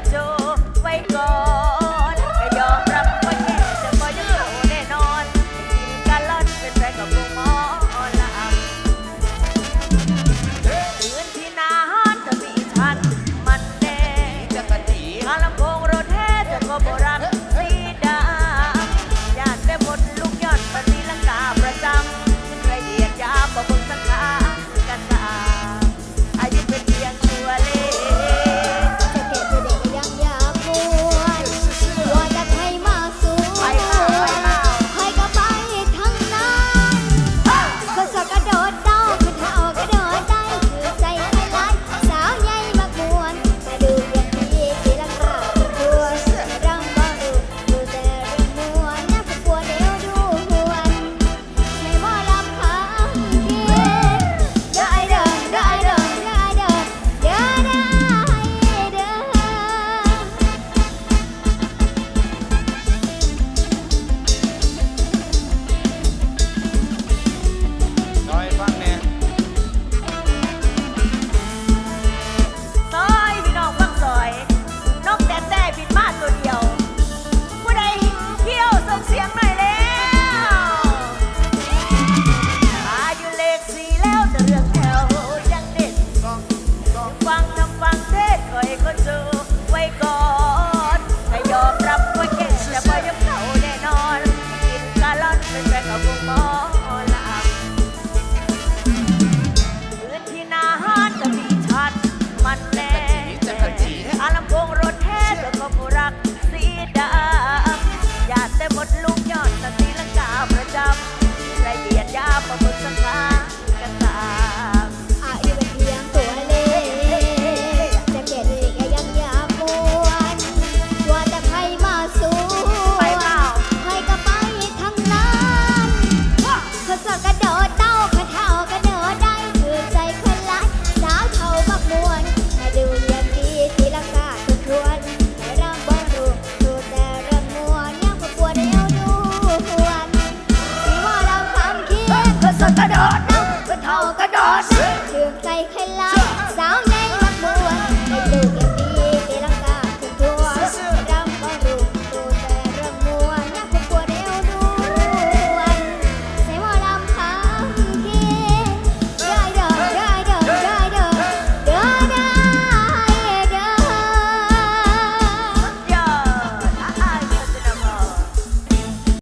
adore. ก็ไว้กอนถ้ายอมรับว่าแก่แต่พอยังเขาแน่นอนกินกะลอนเป็นแฟนกับคุณมอ ลิศ